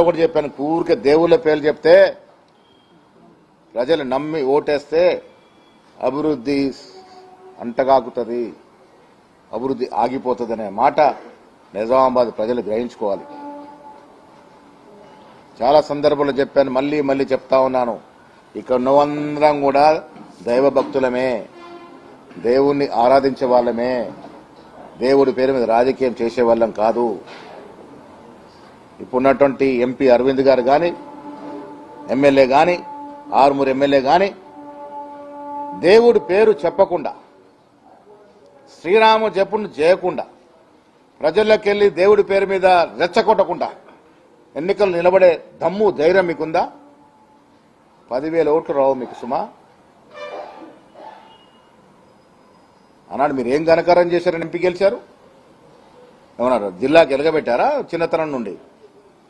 ఒకటి చెప్పాను ఊరికే దేవుళ్ళ పేర్లు చెప్తే ప్రజలు నమ్మి ఓటేస్తే అభివృద్ధి అంటగాకుతుంది అభివృద్ధి ఆగిపోతుంది అనే మాట నిజామాబాద్ ప్రజలు గ్రహించుకోవాలి. చాలా సందర్భంలో చెప్పాను మళ్ళీ మళ్ళీ చెప్తా ఉన్నాను. ఇక్కడ నువ్వందరం కూడా దైవ భక్తులమే దేవుణ్ణి ఆరాధించే వాళ్ళమే. దేవుడి పేరు మీద రాజకీయం చేసే వాళ్ళం కాదు. ఇప్పుడున్నటువంటి ఎంపీ అరవింద్ గారు కానీ ఎమ్మెల్యే కానీ ఆరుమూరు ఎమ్మెల్యే కానీ దేవుడి పేరు చెప్పకుండా శ్రీరామ జపును చేయకుండా ప్రజల్లోకెళ్ళి దేవుడి పేరు మీద రెచ్చగొట్టకుండా ఎన్నికలు నిలబడే దమ్ము ధైర్యం మీకుందా? పదివేల ఓట్లు రావు మీకు సుమా. అన్నాడు మీరు ఏం ఘనకారం చేశారని ఎంపీ గెలిచారు? ఏమన్నారు జిల్లాకి ఎలగబెట్టారా? చిన్నతనం నుండి?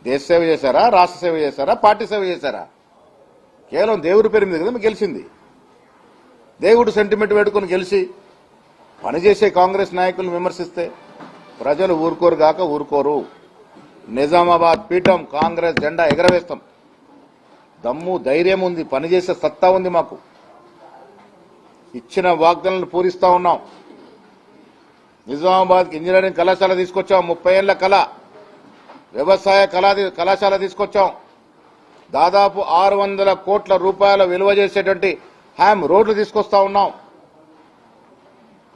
దేశ సేవ చేశారా? రాష్ట్ర సేవ చేశారా? పార్టీ సేవ చేశారా? కేవలం దేవుడి పేరు మీద కదా మీకు గెలిచింది. దేవుడు సెంటిమెంట్ పెట్టుకుని గెలిచి పనిచేసే కాంగ్రెస్ నాయకులను విమర్శిస్తే ప్రజలు ఊరుకోరు గాక ఊరుకోరు. నిజామాబాద్ పీఠం కాంగ్రెస్ జెండా ఎగరవేస్తాం. దమ్ము ధైర్యం ఉంది పనిచేసే సత్తా ఉంది మాకు. ఇచ్చిన వాగ్దానాలను పూరిస్తా ఉన్నాం. నిజామాబాద్కి ఇంజనీరింగ్ కళాశాల తీసుకొచ్చాం ముప్పై ఏళ్ళ కళ. వ్యవసాయ కళా కళాశాల తీసుకొచ్చాం. దాదాపు ఆరు వందల కోట్ల రూపాయల విలువ చేసేటువంటి హ్యామ్ రోడ్లు తీసుకొస్తా ఉన్నాం.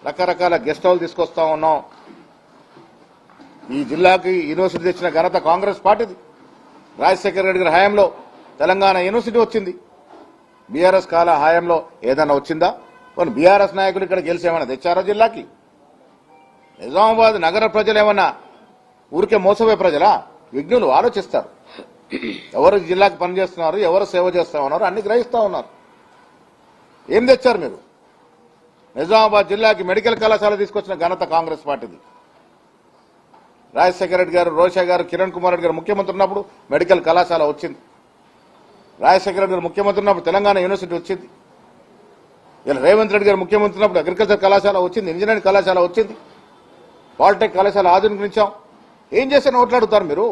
రకరకాల గెస్ట్ హౌస్ తీసుకొస్తా ఉన్నాం. ఈ జిల్లాకి యూనివర్సిటీ తెచ్చిన ఘనత కాంగ్రెస్ పార్టీది. రాజశేఖర రెడ్డి గారి హయాంలో తెలంగాణ యూనివర్సిటీ వచ్చింది. బీఆర్ఎస్ కాల హయాంలో ఏదైనా వచ్చిందా? కొన్ని బీఆర్ఎస్ నాయకులు ఇక్కడ గెలిచి ఏమైనా జిల్లాకి? నిజామాబాద్ నగర ప్రజలు ఏమన్నా ఊరికే మోసపోయే ప్రజల? విఘ్నులు ఆలోచిస్తారు. ఎవరు ఈ జిల్లాకి పనిచేస్తున్నారు ఎవరు సేవ చేస్తా ఉన్నారు అన్ని గ్రహిస్తా ఉన్నారు. ఏం తెచ్చారు మీరు? నిజామాబాద్ జిల్లాకి మెడికల్ కళాశాల తీసుకొచ్చిన ఘనత కాంగ్రెస్ పార్టీది. రాజశేఖర రెడ్డి గారు రోషా గారు కిరణ్ కుమార్ రెడ్డి గారు ముఖ్యమంత్రి ఉన్నప్పుడు మెడికల్ కళాశాల వచ్చింది. రాజశేఖర రెడ్డి గారు ముఖ్యమంత్రి ఉన్నప్పుడు తెలంగాణ యూనివర్సిటీ వచ్చింది. ఇలా రేవంత్ రెడ్డి గారు ముఖ్యమంత్రి ఉన్నప్పుడు అగ్రికల్చర్ కళాశాల వచ్చింది ఇంజనీరింగ్ కళాశాల వచ్చింది. పాలిటెక్ కళాశాల ఆధునికించాం ఏం చేస్తే ఓట్లాడుతారు మీరు?